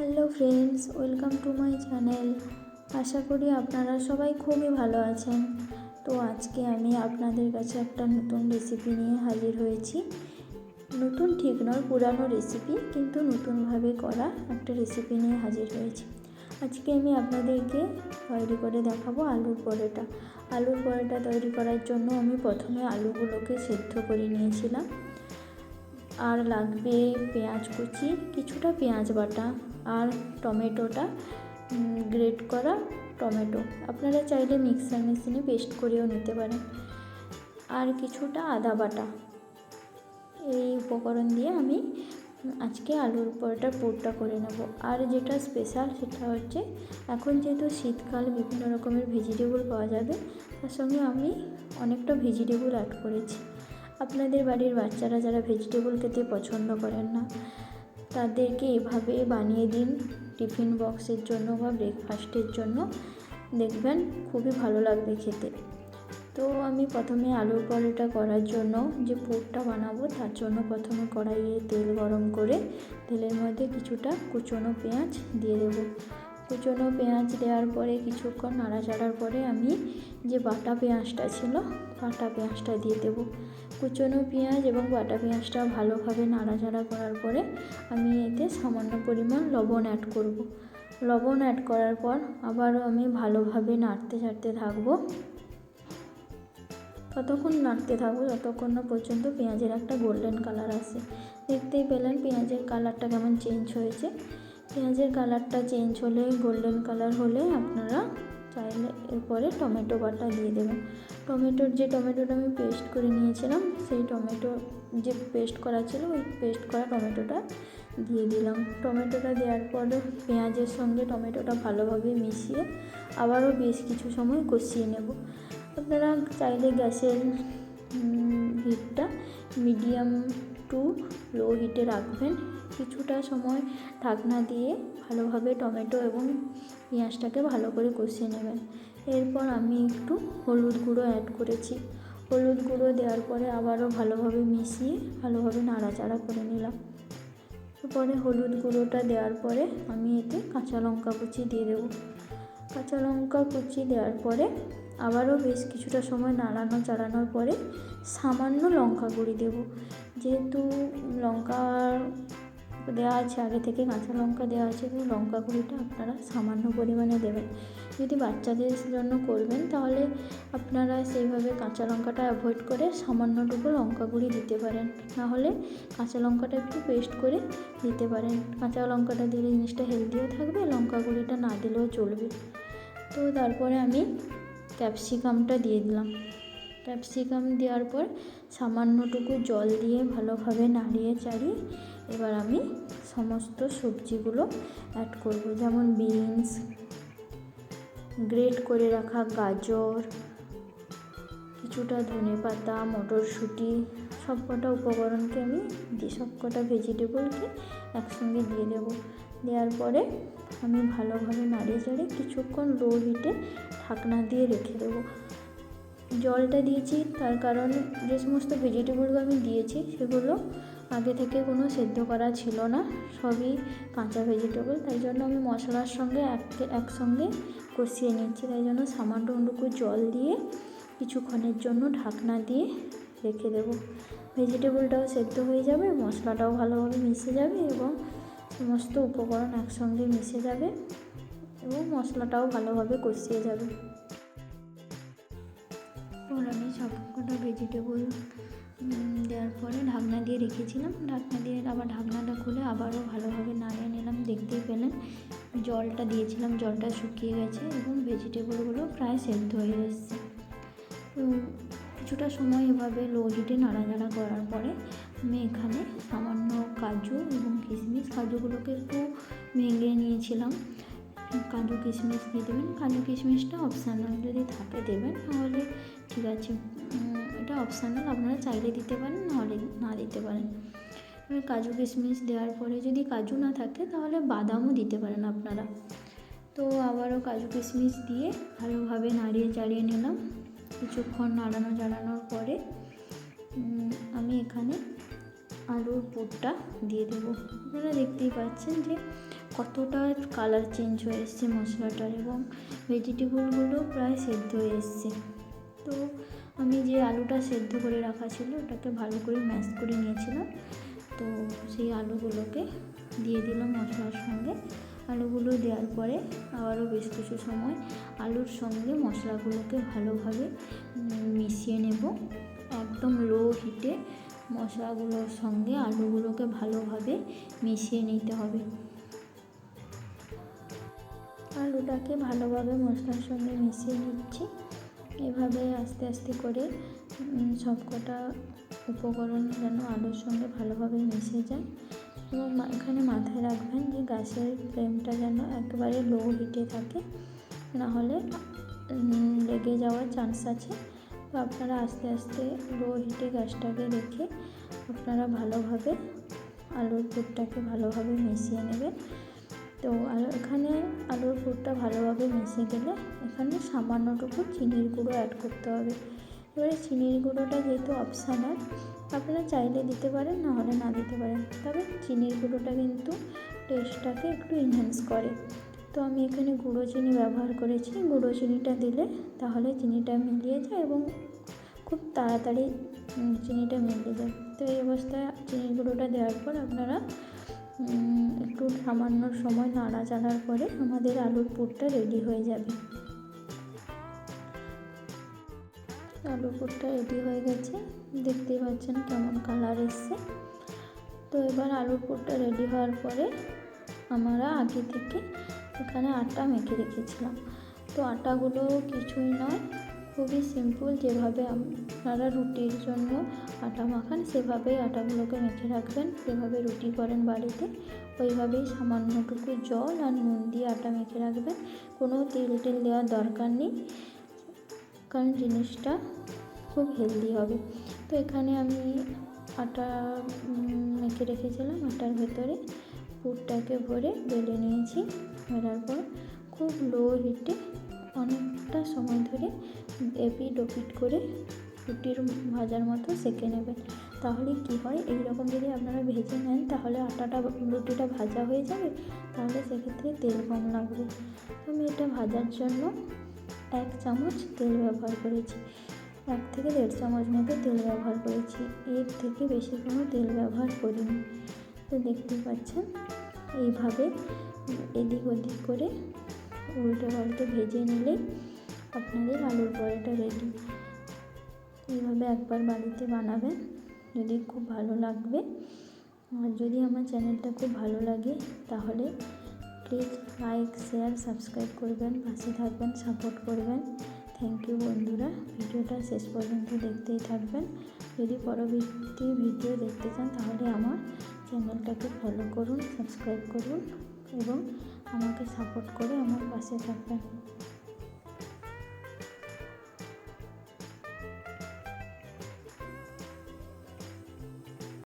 Hello friends, welcome to my channel. আশা করি আপনারা সবাই খুবই ভালো আছেন। তো আজকে আমি আপনাদের কাছে একটা নতুন রেসিপি নিয়ে হাজির হয়েছি। নতুন ঠিক নয়, পুরানো রেসিপি কিন্তু নতুনভাবে করা একটা রেসিপি নিয়ে হাজির হয়েছি। আজকে আমি আপনাদেরকে তৈরি করে দেখাবো আলুর পরোটা। আলুর পরোটা তৈরি করার জন্য আমি প্রথমে আলুগুলোকে সেদ্ধ করে নিয়েছিলাম। আর লাগবে পেঁয়াজ কুচি, কিছুটা পেঁয়াজ বাটা আর টমেটোটা গ্রেট করা টমেটো। আপনারা চাইলে মিক্সার মেশিনে পেস্ট করেও নিতে পারেন। আর কিছুটা আদা বাটা। এই উপকরণ দিয়ে আমি আজকে আলুর পরোটার পুরটা করে নেব। আর যেটা স্পেশাল সেটা হচ্ছে, এখন যেহেতু শীতকাল বিভিন্ন রকমের ভেজিটেবল পাওয়া যাবে, তার সঙ্গে আমি অনেকটা ভেজিটেবল অ্যাড করেছি। আপনাদের বাড়ির বাচ্চারা যারা ভেজিটেবল খেতে পছন্দ করেন না তাদেরকে এভাবে বানিয়ে দিন টিফিন বক্সের জন্য বা ব্রেকফাস্টের জন্য। দেখবেন খুবই ভালো লাগবে খেতে। তো আমি প্রথমে আলুর পরোটা করার জন্য যে পুরটা বানাবো, তার জন্য প্রথমে কড়াইয়ে তেল গরম করে, তেলের মধ্যে কিছুটা কুচনো পেঁয়াজ দিয়ে দেবো। কুচনো পেঁয়াজ দেওয়ার পরে, কিছুক্ষণ নাড়াচাড়ার পরে আমি যে বাটা পেঁয়াজটা ছিল, বাটা পেঁয়াজটা দিয়ে দেবো। কুচনো পেঁয়াজ এবং বাটা পেঁয়াজটা ভালোভাবে নাড়াচাড়া করার পরে আমি এতে সামান্য পরিমাণ লবণ অ্যাড করব। লবণ অ্যাড করার পর আবারও আমি ভালোভাবে নাড়তে চাড়তে থাকব। ততক্ষণ নাড়তে থাকব যতক্ষণ না পর্যন্ত পেঁয়াজের একটা গোল্ডেন কালার আসে। দেখতেই পেলেন পেঁয়াজের কালারটা কেমন চেঞ্জ হয়েছে। পেঁয়াজের কালারটা চেঞ্জ হলে, গোল্ডেন কালার হলে আপনারা চাইলে এরপরে টমেটো বাটা দিয়ে দেবেন। টমেটোর যে টমেটোটা আমি পেস্ট করে নিয়েছিলাম, সেই টমেটো যে পেস্ট করা ছিল, ওই পেস্ট করা টমেটোটা দিয়ে দিলাম। টমেটোটা দেওয়ার পরে পেঁয়াজের সঙ্গে টমেটোটা ভালোভাবে মিশিয়ে আবারও বেশ কিছু সময় কষিয়ে নেব। আপনারা চাইলে গ্যাসের হিটটা মিডিয়াম টু লো হিটে রাখবেন। কিছুটা সময় ঢাকনা দিয়ে ভালোভাবে টমেটো এবং পেঁয়াজটাকে ভালো করে কষিয়ে নেবেন। এরপর আমি একটু হলুদ গুঁড়ো অ্যাড করেছি। হলুদ গুঁড়ো দেওয়ার পরে আবারও ভালোভাবে মিশিয়ে ভালোভাবে নাড়াচাড়া করে নিলাম। এরপরে হলুদ গুঁড়োটা দেওয়ার পরে আমি এতে কাঁচা লঙ্কা কুচি দিয়ে দেবো। কাঁচা লঙ্কা কুচি দেওয়ার পরে আবারও বেশ কিছুটা সময় নাড়ানো চাড়ানোর পরে সামান্য লঙ্কা গুঁড়ি দেবো। যেহেতু লঙ্কা দেওয়া আছে, আগে থেকে কাঁচা লঙ্কা দেওয়া আছে তো লঙ্কা গুঁড়িটা আপনারা সামান্য পরিমাণে দেবেন। যদি বাচ্চাদের জন্য করবেন তাহলে আপনারা সেইভাবে কাঁচা লঙ্কাটা অ্যাভয়েড করে সামান্যটুকু লঙ্কা গুঁড়ি দিতে পারেন। নাহলে কাঁচা লঙ্কাটা একটু পেস্ট করে দিতে পারেন। কাঁচা লঙ্কাটা দিলে জিনিসটা হেলদিও থাকবে লঙ্কা গুঁড়িটা না দিলেও চলবে। তো তারপরে আমি ক্যাপসিকামটা দিয়ে দিলাম। ক্যাপসিকাম দেওয়ার পর সামান্যটুকু জল দিয়ে ভালোভাবে নাড়িয়ে চাড়িয়ে এবার আমি সমস্ত সবজিগুলো অ্যাড করব। যেমন বিনস গ্রেট করে রাখা গাজর, কিছুটা ধনে পাতা, মটরশুঁটি, সবকটা উপকরণকে আমি দিই সবকটা ভেজিটেবলকে একসঙ্গে দিয়ে দেব। দেওয়ার পরে আমি ভালোভাবে নাড়িয়ে চাড়িয়ে কিছুক্ষণ লো হিটে ঢাকনা দিয়ে রেখে দেবো। জলটা দিয়েছি, তার কারণ যে সমস্ত ভেজিটেবলগুলো আমি দিয়েছি, সেগুলো আগে থেকে কোনো সেদ্ধ করা ছিল না, সবই কাঁচা ভেজিটেবল তাই জন্য আমি মশলার সঙ্গে এক একসঙ্গে কষিয়ে নিচ্ছি তাই জন্য সামান্যটুকু জল দিয়ে কিছুক্ষণের জন্য ঢাকনা দিয়ে রেখে দেবো। ভেজিটেবলটাও সেদ্ধ হয়ে যাবে, মশলাটাও ভালোভাবে মিশে যাবে এবং সমস্ত উপকরণ একসঙ্গে মিশে যাবে এবং মশলাটাও ভালোভাবে কষিয়ে যাবে। আমি সবকটা ভেজিটেবল দেওয়ার পরে ঢাকনা দিয়ে রেখেছিলাম। ঢাকনা দিয়ে আবার ঢাকনাটা খুলে আবারও ভালোভাবে নাড়িয়ে নিলাম। দেখতেই পেলেন জলটা দিয়েছিলাম, জলটা শুকিয়ে গেছে এবং ভেজিটেবলগুলো প্রায় সেদ্ধ হয়ে এসছে। কিছুটা সময় এভাবে লো হিটে নাড়াচাড়া করার পরে আমি এখানে সামান্য কাজু এবং কিশমিশ, কাজুগুলোকে একটু ভেঙে নিয়েছিলাম। কাজু, কিশমিশ দিয়ে দেবেন। কাজু, কিশমিশটা অপশানাল যদি থাকে দেবেন, তাহলে ঠিক আছে। এটা অপশানাল আপনারা চাইলে দিতে পারেন, নাহলে না দিতে পারেন। এবার কাজু কিশমিশ দেওয়ার পরে যদি কাজু না থাকে, তাহলে বাদামও দিতে পারেন আপনারা। তো আবারও কাজু কিশমিশ দিয়ে ভালোভাবে নাড়িয়ে চাড়িয়ে নিলাম। কিছুক্ষণ নাড়ানো চাড়ানোর পরে আমি এখানে আলুর পুরটা দিয়ে দেবো। আপনারা দেখতেই পাচ্ছেন যে কতটা কালার চেঞ্জ হয়ে এসছে মশলাটার এবং ভেজিটেবলগুলো প্রায় সেদ্ধ হয়ে এসছে। তো আমি যে আলুটা সেদ্ধ করে রাখা ছিল, ওটাকে ভালো করে ম্যাশ করে নিয়েছিলাম। তো সেই আলুগুলোকে দিয়ে দিলাম মশলার সঙ্গে। আলুগুলো দেওয়ার পরে আবারও বেশ কিছু সময় আলুর সঙ্গে মশলাগুলোকে ভালোভাবে মিশিয়ে নেব। একদম লো হিটে মশলাগুলোর সঙ্গে আলুগুলোকে ভালোভাবে মিশিয়ে নিতে হবে। আলুটাকে ভালোভাবে মশলার সঙ্গে মিশিয়ে নিচ্ছি। এভাবে আস্তে আস্তে করে সবকটা উপকরণ যেন আলুর সঙ্গে ভালোভাবে মিশে যায়। এবং এখানে মাথায় রাখবেন যে গ্যাসের ফ্লেমটা যেন একেবারে লো হিটে থাকে নাহলে লেগে যাওয়ার চান্স আছে। তো আপনারা আস্তে আস্তে লো হিটে গ্যাসটাকে রেখে আপনারা ভালোভাবে আলুর পুরটাকে ভালোভাবে মিশিয়ে নেবেন। তো আর এখানে আলুর পুরটা ভালোভাবে মিশে গেলে এখানে সামান্যটুকু চিনির গুঁড়ো অ্যাড করতে হবে। এবারে চিনির গুঁড়োটা যেহেতু অপশানাল আপনারা চাইলে দিতে পারেন, না হলে না দিতে পারেন। তবে চিনির গুঁড়োটা কিন্তু টেস্টটাকে একটু ইনহ্যান্স করে। তো আমি এখানে গুঁড়ো চিনি ব্যবহার করেছি। গুঁড়ো চিনিটা দিলে তাহলে চিনিটা মিলিয়ে যায় এবং খুব তাড়াতাড়ি চিনিটা মিলিয়ে যায়। তো এই অবস্থায় চিনির গুঁড়োটা দেওয়ার পর আপনারা একটু সামান্য সময় নাড়া নাড়াচাড়ার পরে আমাদের আলুর পুরটা রেডি হয়ে যাবে। আলুর পুরটা রেডি হয়ে গেছে। দেখতেই পাচ্ছেন কেমন কালার এসছে। তো এবার আলুর পুরটা রেডি হওয়ার পরে আমরা আগে থেকে এখানে আটা মেখে রেখেছিলাম। তো আটাগুলো কিছুই নয় খুবই সিম্পল যেভাবে আপনারা রুটির জন্য আটা মাখান, সেভাবেই আটাগুলোকে মেখে রাখবেন। যেভাবে রুটি করেন বাড়িতে, ওইভাবেই সামান্যটুকু জল আর নুন দিয়ে আটা মেখে রাখবেন। কোনো তেল টেল দেওয়ার দরকার নেই, কারণ জিনিসটা খুব হেলদি হবে। তো এখানে আমি আটা মেখে রেখেছিলাম। আটার ভেতরে পুরটাকে ভরে বেলে নিয়েছি। বেলার পর খুব লো হিটে অনেকটা সময় ধরে এপিট ওপিট করে রুটির ভাজার মতো সেঁকে নেবেন। তাহলে কি হয়? এই রকম যদি আপনারা ভেজে নেন, তাহলে আটাটা, রুটিটা ভাজা হয়ে যাবে। তাহলে সেক্ষেত্রে তেল কম লাগবে। আমি এটা ভাজার জন্য এক চামচ তেল ব্যবহার করেছি। এক থেকে দেড় চামচ মতো তেল ব্যবহার করেছি। এর থেকে বেশি কোনো তেল ব্যবহার করিনি। তো দেখতেই পাচ্ছেন, এইভাবে এদিক ওদিক করে উল্টে পাল্টে ভেজে নিলেই আপনাদের আলুর পরোটা রেডি এইভাবে একবার বাড়িতে বানাবেন, যদি খুব ভালো লাগবে। আর যদি আমার চ্যানেলটা খুব ভালো লাগে, তাহলে প্লিজ লাইক শেয়ার সাবস্ক্রাইব করবেন, পাশে থাকবেন সাপোর্ট করবেন। থ্যাংক ইউ বন্ধুরা। ভিডিওটা শেষ পর্যন্ত দেখতেই থাকবেন। যদি পরবর্তী ভিডিও দেখতে চান, তাহলে আমার চ্যানেলটাকে ফলো করুন সাবস্ক্রাইব করুন এবং আমাকে সাপোর্ট করে আমার পাশে থাকবেন।